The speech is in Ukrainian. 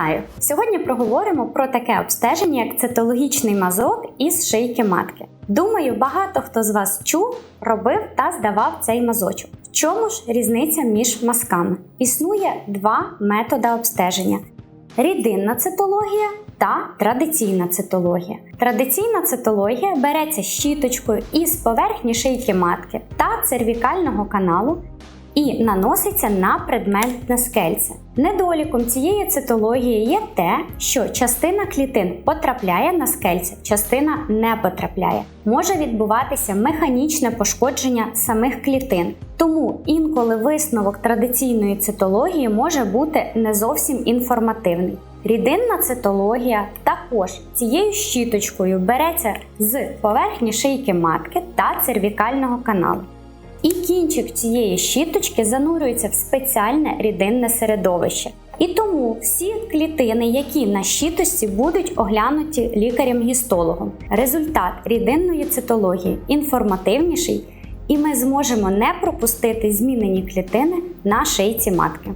Вітаю! Сьогодні проговоримо про таке обстеження, як цитологічний мазок із шийки матки. Думаю, багато хто з вас чув, робив та здавав цей мазочок. В чому ж різниця між мазками? Існує два методи обстеження: рідинна цитологія та традиційна цитологія. Традиційна цитологія береться щіточкою із поверхні шийки матки та цервікального каналу і наноситься на предметне скельце. Недоліком цієї цитології є те, що частина клітин потрапляє на скельце, частина не потрапляє. Може відбуватися механічне пошкодження самих клітин. Тому інколи висновок традиційної цитології може бути не зовсім інформативний. Рідинна цитологія також цією щіточкою береться з поверхні шийки матки та цервікального каналу. І кінчик цієї щіточки занурюється в спеціальне рідинне середовище. І тому всі клітини, які на щитості будуть оглянуті лікарем-гістологом. Результат рідинної цитології інформативніший, і ми зможемо не пропустити змінені клітини на шийці матки.